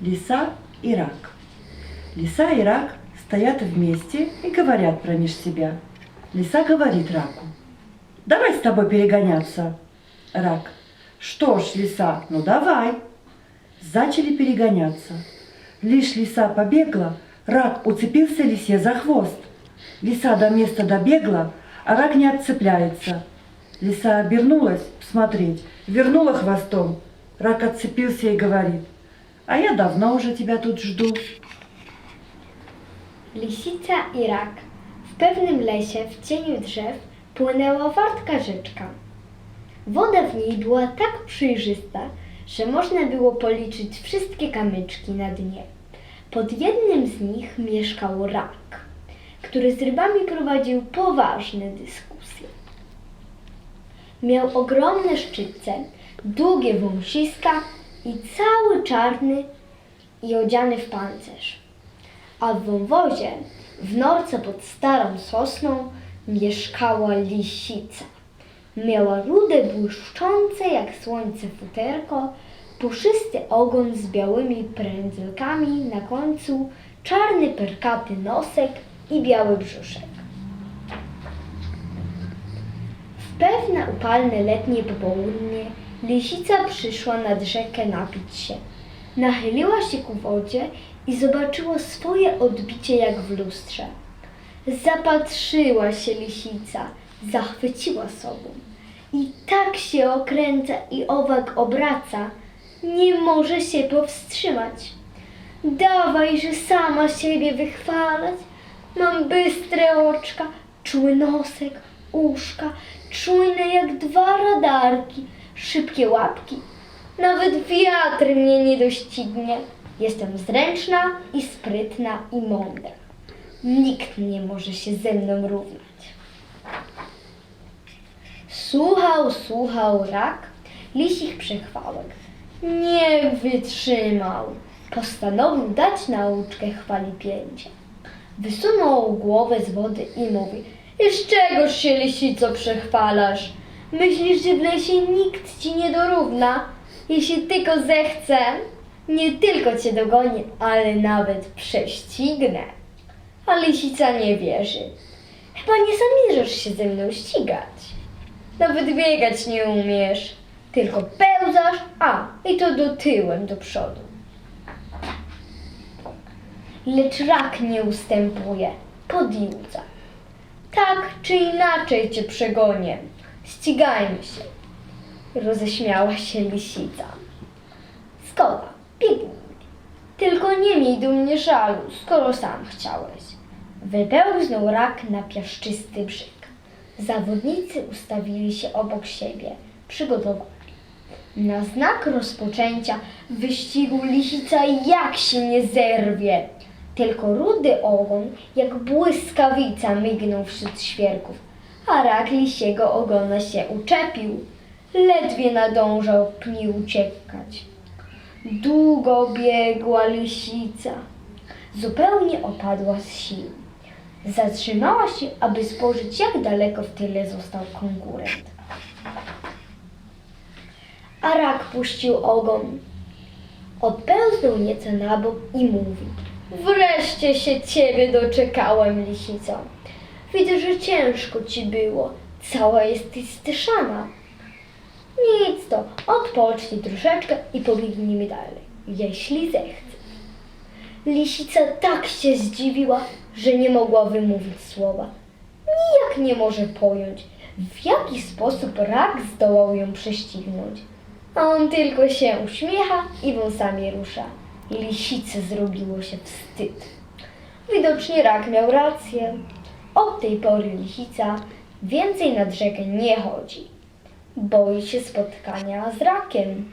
Лиса и рак. Лиса и рак стоят вместе и говорят промеж себя. Лиса говорит раку. Давай с тобой перегоняться. Рак. Что ж, лиса, ну давай. Зачали перегоняться. Лишь лиса побегла, рак уцепился лисе за хвост. Лиса до места добегла, а рак не отцепляется. Лиса обернулась посмотреть, вернула хвостом. Рак отцепился и говорит, а я давно уже тебя тут жду. Lisica i rak. W pewnym lesie w cieniu drzew płynęła wartka rzeczka. Woda w niej była tak przejrzysta, że można było policzyć wszystkie kamyczki na dnie. Pod jednym z nich mieszkał rak, który z rybami prowadził poważne dyskusje. Miał ogromne szczytce, długie wąsiska i cały czarny i odziany w pancerz a w wąwozie, w norce pod starą sosną, mieszkała lisica. Miała rude, błyszczące jak słońce futerko, puszysty ogon z białymi prędzelkami na końcu, czarny perkaty nosek i biały brzuszek. W pewne upalne letnie popołudnie lisica przyszła nad rzekę napić się. Nachyliła się ku wodzie i zobaczyła swoje odbicie jak w lustrze. Zapatrzyła się lisica, zachwyciła sobą. I tak się okręca i owak obraca, nie może się powstrzymać. Dawaj, że sama siebie wychwalać. Mam bystre oczka, czuły nosek, uszka, czujne jak dwa radarki, szybkie łapki. Nawet wiatr mnie nie doścignie. Jestem zręczna i sprytna i mądra. Nikt nie może się ze mną równać. Słuchał, słuchał rak lisich przechwałek. Nie wytrzymał. Postanowił dać nauczkę chwali pięcia. Wysunął głowę z wody i mówi Z czegoż się lisico przechwalasz? Myślisz, że w lesie nikt ci nie dorówna? Jeśli tylko zechcę, nie tylko cię dogonię, ale nawet prześcignę. A lisica nie wierzy. Chyba nie zamierzasz się ze mną ścigać. Nawet biegać nie umiesz, tylko pełzasz, a i to do tyłem do przodu. Lecz rak nie ustępuje, podjudza. Tak czy inaczej cię przegonię. Ścigajmy się. Roześmiała się lisica. Zgoda, biegnij. Tylko nie miej do mnie żalu, skoro sam chciałeś. Wypełznął rak na piaszczysty brzeg. Zawodnicy ustawili się obok siebie, przygotowani. Na znak rozpoczęcia wyścigu lisica jak się nie zerwie. Tylko rudy ogon, jak błyskawica, mignął wśród świerków, a rak lisiego ogona się uczepił. Ledwie nadążał pni uciekać. Długo biegła lisica. Zupełnie opadła z sił. Zatrzymała się, aby spojrzeć, jak daleko w tyle został konkurent. A rak puścił ogon. Odpełznął nieco na bok i mówi. Wreszcie się ciebie doczekałem, lisico. Widzę, że ciężko ci było. Cała jesteś styszana. Nic to, odpocznij troszeczkę i pobiegnijmy dalej, jeśli zechce. Lisica tak się zdziwiła, że nie mogła wymówić słowa. Nijak nie może pojąć, w jaki sposób rak zdołał ją prześcignąć. A on tylko się uśmiecha i wąsami rusza. Lisice zrobiło się wstyd. Widocznie rak miał rację. Od tej pory lisica więcej nad rzekę nie chodzi. Boi się spotkania z rakiem.